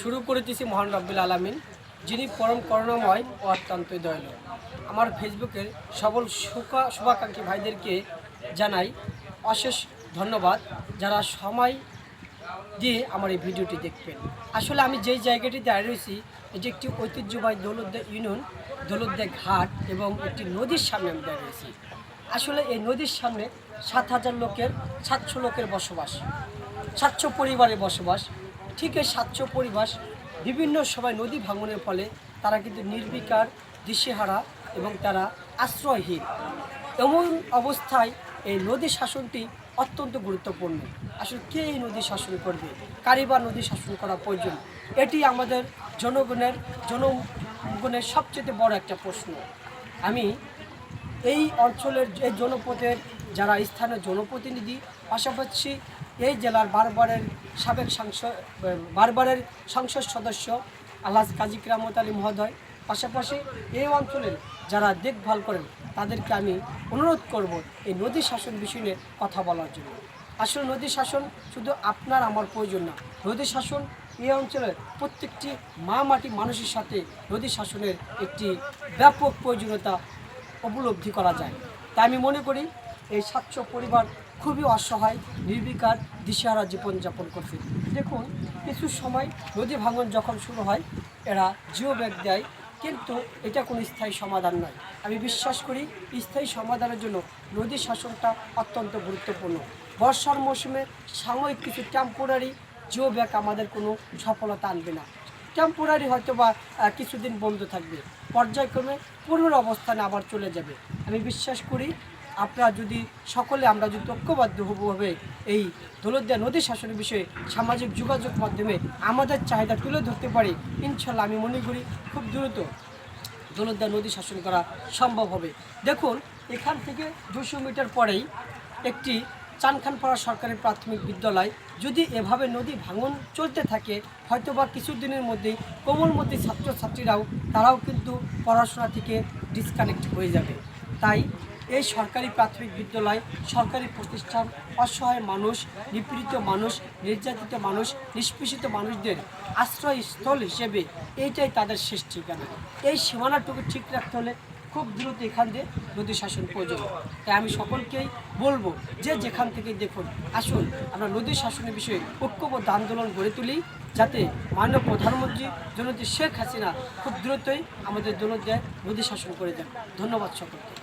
শুরু করে করিতেছি মহান রব্বুল আলামিন, যিনি পরম করুণাময় ও অত্যন্ত দয়ালু। আমার ফেসবুকের সবল সুখা শুভাকাঙ্ক্ষী ভাইদেরকে জানাই অশেষ ধন্যবাদ যারা সময় দিয়ে আমার এই ভিডিওটি দেখবেন। আসলে আমি যেই জায়গাটি দাঁড়িয়ে রয়েছি, এটি একটি ঐতিহ্যবাহী দৌলতদা ইউনিয়ন, দৌলতদা ঘাট এবং একটি নদীর সামনে আমি দাঁড়িয়ে রয়েছি। আসলে এই নদীর সামনে সাত হাজার লোকের, সাতশো লোকের বসবাস, সাতশো পরিবারের বসবাস। ঠিক এই সাতশো পরিবার বিভিন্ন সময় নদী ভাঙনের ফলে তারা কিন্তু নির্বিকার, দিশেহারা এবং তারা আশ্রয়হীন। এমন অবস্থায় এই নদী শাসনটি অত্যন্ত গুরুত্বপূর্ণ। আসলে কে এই নদী শাসন করবে? কারি বা নদী শাসন করা প্রয়োজন? এটি আমাদের জনগণের জনগণের সবচেয়ে বড় একটা প্রশ্ন। আমি এই অঞ্চলের, এই জনপদের যারা স্থানীয় জনপ্রতিনিধি, পাশাপাশি এই জেলার বারবারের সাবেক সাংসদ, বারবারের সংসদ সদস্য আল্লাহ কাজী কিরামত আলী মহোদয়। পাশাপাশি এই অঞ্চলের যারা দেখভাল করেন, তাদেরকে আমি অনুরোধ করব এই নদী শাসন বিষয় কথা বলার জন্য। আসলে নদী শাসন শুধু আপনার আমার প্রয়োজন না, নদী শাসন এই অঞ্চলের প্রত্যেকটি মা মাটি মানুষের সাথে নদী শাসনের একটি ব্যাপক প্রয়োজনীয়তা উপলব্ধি করা যায়। তাই আমি মনে করি এই সাতশো পরিবার খুবই অসহায়, নির্বিকার দিশেহারা জীবনযাপন করছে। দেখুন, কিছু সময় নদী ভাঙন যখন শুরু হয়, এরা জিও ব্যাগ দেয়, কিন্তু এটা কোনো স্থায়ী সমাধান নয়। আমি বিশ্বাস করি, স্থায়ী সমাধানের জন্য নদী শাসনটা অত্যন্ত গুরুত্বপূর্ণ। বর্ষার মৌসুমে সাময়িক কিছু টেম্পোরারি জিও ব্যাগ আমাদের কোনো সফলতা আনবে না। টেম্পোরারি হয়তো বা কিছুদিন বন্ধ থাকবে। পর্যায়ক্রমে পূর্বের অবস্থানে আবার চলে যাবে। আমি বিশ্বাস করি আপনারা যদি সকলে আমরা যদি ঐক্যবদ্ধ হবভাবে এই দৌলতদিয়া নদী শাসনের বিষয়ে সামাজিক যোগাযোগ মাধ্যমে আমাদের চাহিদা তুলে ধরতে পারি, ইনশাল্লাহ আমি মনে করি খুব দ্রুত দৌলতদিয়া নদী শাসন করা সম্ভব হবে। দেখুন, এখান থেকে দুশো মিটার পরেই একটি চানখানপাড়া সরকারি প্রাথমিক বিদ্যালয়, যদি এভাবে নদী ভাঙন চলতে থাকে হয়তো বা কিছুদিনের মধ্যেই কোমলমতি ছাত্রছাত্রীরাও, তারাও কিন্তু পড়াশোনা থেকে ডিসকানেক্ট হয়ে যাবে। তাই এই সরকারি প্রাথমিক বিদ্যালয়, সরকারি প্রতিষ্ঠান, অসহায় মানুষ, নিপীড়িত মানুষ, নির্যাতিত মানুষ, নিষ্পেষিত মানুষদের আশ্রয়স্থল হিসেবে এইটাই তাদের শেষ ঠিকানা। এই সীমানাটুকু ঠিক রাখতে হলে খুব দ্রুত এখান দিয়ে নদী শাসন প্রয়োজন। তাই আমি সকলকেই বলব, যে যেখান থেকে দেখুন, আসুন, আমরা নদী শাসনের বিষয়ে ঐক্যবদ্ধ আন্দোলন গড়ে তুলি, যাতে মাননীয় প্রধানমন্ত্রী জনতি শেখ হাসিনা খুব দ্রুতই আমাদের দেয় নদী শাসন করে দেন ধন্যবাদ সকলকে।